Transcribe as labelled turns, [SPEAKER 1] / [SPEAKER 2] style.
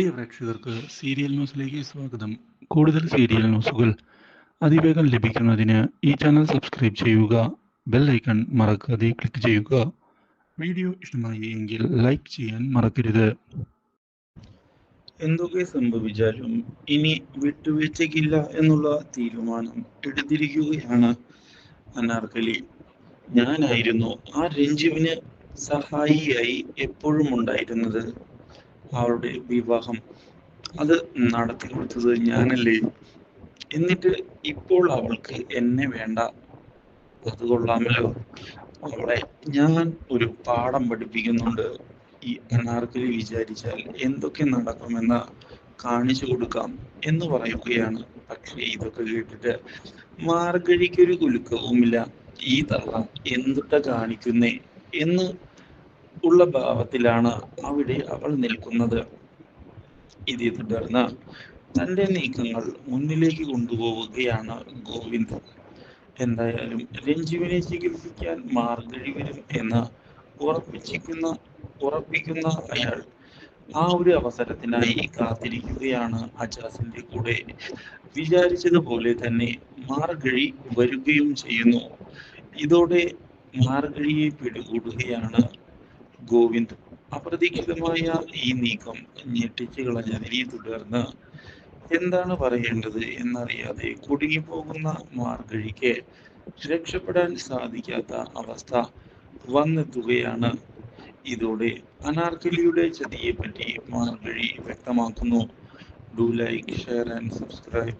[SPEAKER 1] പ്രിയ പ്രേക്ഷകർക്ക് സീരിയൽ ന്യൂസിലേക്ക് സ്വാഗതം. കൂടുതൽ സീരിയൽ ന്യൂസുകൾ അതിവേഗം ലഭിക്കുന്നതിന് ഈ ചാനൽ സബ്സ്ക്രൈബ് ചെയ്യുക ബെൽ ഐക്കൺ മറക്കാതെ ക്ലിക്ക് ചെയ്യുക. വീഡിയോ ഇഷ്ടമായി എങ്കിൽ ലൈക്ക് ചെയ്യാൻ മറക്കരുത്. എന്തൊക്കെ സംഭവിച്ചാലും ഇനി വിട്ടുവീഴ്ചയ്ക്കില്ല എന്നുള്ള തീരുമാനം എടുത്തിരിക്കുകയാണ് അനാർക്കലി ഞാനായിരുന്നു ആ രഞ്ജുവിന് സഹായിയായി എപ്പോഴും ഉണ്ടായിരുന്നത്. അവളുടെ വിവാഹം അത് നടത്തി കൊടുത്തത് ഞാനല്ലേ? എന്നിട്ട് ഇപ്പോൾ അവൾക്ക് എന്നെ വേണ്ട. അത് കൊള്ളാമല്ലോ. അവളെ ഞാൻ ഒരു പാഠം പഠിപ്പിക്കുന്നുണ്ട്. ഈ അനാർക്കലി വിചാരിച്ചാൽ എന്തൊക്കെ നടക്കുമെന്ന് കാണിച്ചു കൊടുക്കാം എന്ന് പറയുകയാണ്. പക്ഷേ ഇതൊക്കെ കേട്ടിട്ട് മാർഗഴിക്കൊരു കുലുക്കവുമില്ല. ഈ തള്ള എന്തിട്ട കാണിക്കുന്നേ എന്ന് ഉള്ള ഭാവത്തിലാണ് അവിടെ അവൾ നിൽക്കുന്നത്. ഇതേ തുടർന്ന് തന്റെ നീക്കങ്ങൾ മുന്നിലേക്ക് കൊണ്ടുപോവുകയാണ് ഗോവിന്ദ്. എന്തായാലും രഞ്ജുവിനെ ചികിത്സിക്കാൻ മാർഗഴി വരും എന്ന് ഉറപ്പിച്ചിരിക്കുന്ന ഉറപ്പിക്കുന്ന അയാൾ ആ ഒരു അവസരത്തിനായി കാത്തിരിക്കുകയാണ് അജാസിന്റെ കൂടെ. വിചാരിച്ചതുപോലെ തന്നെ മാർഗഴി വരികയും ചെയ്യുന്നു. ഇതോടെ മാർഗഴിയെ പിടികൂടുകയാണ് ഗോവിന്ദ് അപ്രതീക്ഷിതമായ ഈ നീക്കം ഞെട്ടിച്ചു കളഞ്ഞതിനെ തുടർന്ന് എന്താണ് പറയേണ്ടത് എന്നറിയാതെ കുടുങ്ങിപ്പോകുന്ന മാർഗഴിക്ക് രക്ഷപ്പെടാൻ സാധിക്കാത്ത അവസ്ഥ വന്നെത്തുകയാണ്. ഇതോടെ അനാർക്കലിയുടെ ചതിയെപ്പറ്റി മാർഗഴി വ്യക്തമാക്കുന്നു. Do like share and subscribe